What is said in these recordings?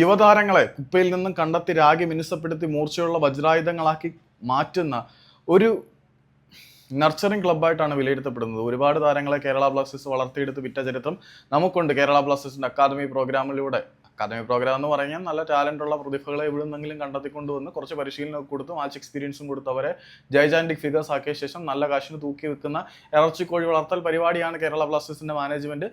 യുവതാരങ്ങളെ കുപ്പയിൽ നിന്നും കണ്ടെത്തി രാഗി മിനുസപ്പെടുത്തി മൂർച്ചയുള്ള വജ്രായുധങ്ങളാക്കി മാറ്റുന്ന ഒരു നർച്ചറിംഗ് ക്ലബ്ബായിട്ടാണ് വിലയിരുത്തപ്പെടുന്നത്. ഒരുപാട് താരങ്ങളെ കേരള ബ്ലാസ്റ്റേഴ്സ് വളർത്തിയെടുത്ത് വിറ്റ ചരിത്രം നമുക്കുണ്ട്. കേരള ബ്ലാസ്റ്റേഴ്സിന്റെ അക്കാദമി പ്രോഗ്രാമിലൂടെ അക്കാദമി പ്രോഗ്രാം എന്ന് പറഞ്ഞാൽ നല്ല ടാലന്റ് ഉള്ള പ്രതിഭകളെ എവിടുന്നെങ്കിലും കണ്ടെത്തിക്കൊണ്ടുവന്ന് കുറച്ച് പരിശീലനം കൊടുത്തും മാച്ച് എക്സ്പീരിയൻസും കൊടുത്തവരെ ജയജാൻഡിക് ഫിഗേഴ്സ് ആക്കിയ ശേഷം നല്ല കാശിന് തൂക്കി വെക്കുന്ന ഇറച്ചിക്കോഴി വളർത്തൽ പരിപാടിയാണ് കേരള ബ്ലാസ്റ്റേഴ്സിന്റെ മാനേജ്മെന്റ്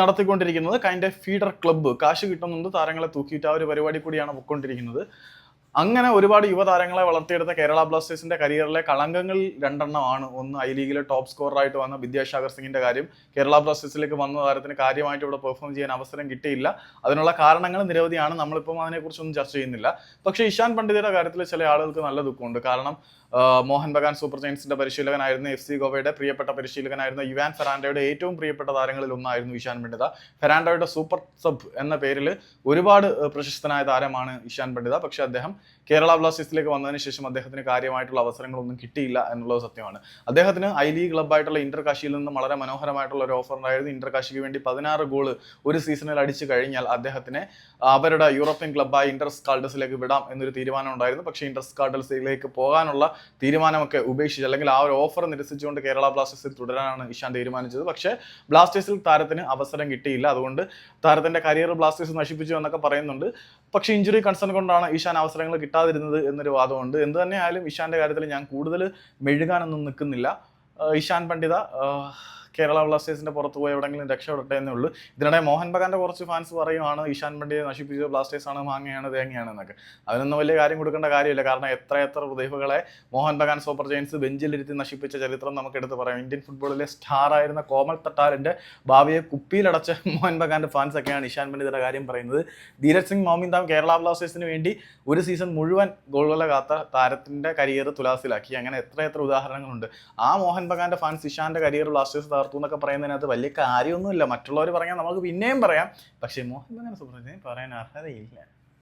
നടത്തിക്കൊണ്ടിരിക്കുന്നത്. കൈൻഡ് ഓഫ് ഫീഡർ ക്ലബ്ബ് കാശ് കിട്ടുന്നുണ്ട് താരങ്ങളെ തൂക്കിയിട്ട് ആ ഒരു പരിപാടി കൂടിയാണ് പൊയ്ക്കൊണ്ടിരിക്കുന്നത് അങ്ങനെ ഒരുപാട് യുവതാരങ്ങളെ വളർത്തിയെടുത്ത കേരള ബ്ലാസ്റ്റേഴ്സിന്റെ കരിയറിലെ കളങ്കങ്ങളിൽ രണ്ടെണ്ണമാണ്. ഒന്ന് ഐ ലീഗിലെ ടോപ്പ് സ്കോറായിട്ട് വന്ന വിദ്യാസാഗർ സിംഗിന്റെ കാര്യം. കേരള ബ്ലാസ്റ്റേഴ്സിലേക്ക് വന്ന താരത്തിന് കാര്യമായിട്ട് ഇവിടെ പെർഫോം ചെയ്യാൻ അവസരം കിട്ടിയില്ല. അതിനുള്ള കാരണങ്ങൾ നിരവധിയാണ്. നമ്മളിപ്പം അതിനെക്കുറിച്ചൊന്നും ചർച്ച ചെയ്യുന്നില്ല. പക്ഷേ ഇഷാൻ പണ്ഡിതയുടെ കാര്യത്തിൽ ചില ആളുകൾക്ക് നല്ല ദുഃഖമുണ്ട്. കാരണം മോഹൻ ബഗാൻ സൂപ്പർ ജയൻസിന്റെ പരിശീലകനായിരുന്ന എഫ് സി ഗോവയുടെ പ്രിയപ്പെട്ട പരിശീലകനായിരുന്ന യുവാൻ ഫെറാൻഡോയുടെ ഏറ്റവും പ്രിയപ്പെട്ട താരങ്ങളിൽ ഒന്നായിരുന്നു ഇഷാൻ പണ്ഡിത. ഫെറാൻഡോയുടെ സൂപ്പർ സബ് എന്ന പേരിൽ ഒരുപാട് പ്രശസ്തനായ താരമാണ് ഇഷാൻ പണ്ഡിത. പക്ഷെ അദ്ദേഹം കേരള ബ്ലാസ്റ്റേഴ്സിലേക്ക് വന്നതിന് ശേഷം അദ്ദേഹത്തിന് കാര്യമായിട്ടുള്ള അവസരങ്ങളൊന്നും കിട്ടിയില്ല എന്നുള്ളത് സത്യമാണ്. അദ്ദേഹത്തിന് ഐ ലീഗ് ക്ലബ്ബായിട്ടുള്ള ഇന്റർ കാശിയിൽ നിന്നും വളരെ മനോഹരമായിട്ടുള്ള ഒരു ഓഫർ ഉണ്ടായിരുന്നു. ഇന്റർ കാശിക്ക് വേണ്ടി പതിനാറ് ഗോൾ ഒരു സീസണിൽ അടിച്ചു കഴിഞ്ഞാൽ അദ്ദേഹത്തിന് അവരുടെ യൂറോപ്യൻ ക്ലബ്ബായ ഇന്റർ സ്കാൾഡസിലേക്ക് വിടാം എന്നൊരു തീരുമാനം ഉണ്ടായിരുന്നു. പക്ഷേ ഇന്റർ സ്കാൾഡസിലേക്ക് പോകാനുള്ള തീരുമാനമൊക്കെ ഉപേക്ഷിച്ച്. അല്ലെങ്കിൽ ആ ഒരു ഓഫർ നിരസിച്ചുകൊണ്ട് കേരള ബ്ലാസ്റ്റേഴ്സിൽ തുടരാനാണ് ഇഷാൻ തീരുമാനിച്ചത്. പക്ഷേ ബ്ലാസ്റ്റേഴ്സിൽ താരത്തിന് അവസരം കിട്ടിയില്ല. അതുകൊണ്ട് താരത്തിന്റെ കരിയർ ബ്ലാസ്റ്റേഴ്സ് നശിപ്പിച്ചു എന്നൊക്കെ പറയുന്നുണ്ട്. പക്ഷേ ഇഞ്ചുറി കൺസേൺ കൊണ്ടാണ് ഇഷാൻ അവസരങ്ങൾ കിട്ടാതിരുന്നത് എന്നൊരു വാദമുണ്ട്. എന്ത് തന്നെയായാലും ഇഷാന്റെ കാര്യത്തിൽ ഞാൻ കൂടുതൽ മെഴുകാനൊന്നും നിൽക്കുന്നില്ല. ഇഷാൻ പണ്ഡിത കേരള ബ്ലാസ്റ്റേഴ്സിന്റെ പുറത്ത് പോയി എവിടെങ്കിലും രക്ഷപ്പെടട്ടെ എന്നേ ഉള്ളൂ ഇതിനിടെ മോഹൻ ബഗാന്റെ കുറച്ച് ഫാൻസ് പറയുവാണ് ഈശാൻ പണ്ഡിയെ നശിപ്പിച്ച ബ്ലാസ്റ്റേഴ്സ് ആണ് മാങ്ങയാണ് തേങ്ങയാണ് എന്നൊക്കെ അതിനൊന്നും വലിയ കാര്യം കൊടുക്കേണ്ട കാര്യമില്ല. കാരണം എത്ര എത്ര പ്രതിഭകളെ മോഹൻ ബഗാൻ സൂപ്പർ ജയൻസ് ബെഞ്ചിലിരുത്തി നശിപ്പിച്ച ചരിത്രം നമുക്ക് എടുത്ത് പറയാം. ഇന്ത്യൻ ഫുട്ബോളിലെ സ്റ്റാർ ആയിരുന്ന കോമൽ തട്ടാറിന്റെ ഭാവിയെ കുപ്പിയിലടച്ച മോഹൻ ബഗാന്റെ ഫാൻസ് ഒക്കെയാണ് ഇഷാൻ പണ്ഡിതയുടെ കാര്യം പറയുന്നത്. ധീരജ് സിംഗ് മോമിന്താം കേരള ബ്ലാസ്റ്റേഴ്സിന് വേണ്ടി ഒരു സീസൺ മുഴുവൻ ഗോളുകളെ കാത്ത താരത്തിന്റെ കരിയർ തുലാസിലാക്കി. അങ്ങനെ എത്ര എത്ര ഉദാഹരണങ്ങളുണ്ട്. ആ മോഹൻ ബഗാന്റെ ഫാൻസ് ഇഷാന്റെ കരിയർ ബ്ലാസ്റ്റേഴ്സ് തകർത്തു എന്നൊക്കെ പറയുന്നതിനകത്ത് വലിയ കാര്യമൊന്നുമില്ല. മറ്റുള്ളവർ പറയാൻ നമുക്ക് പിന്നെയും പറയാം. പക്ഷേ മോഹൻ ബഗാൻ സുബ്രഹ്മണ്യൻ പറയാൻ അർഹതയില്ല.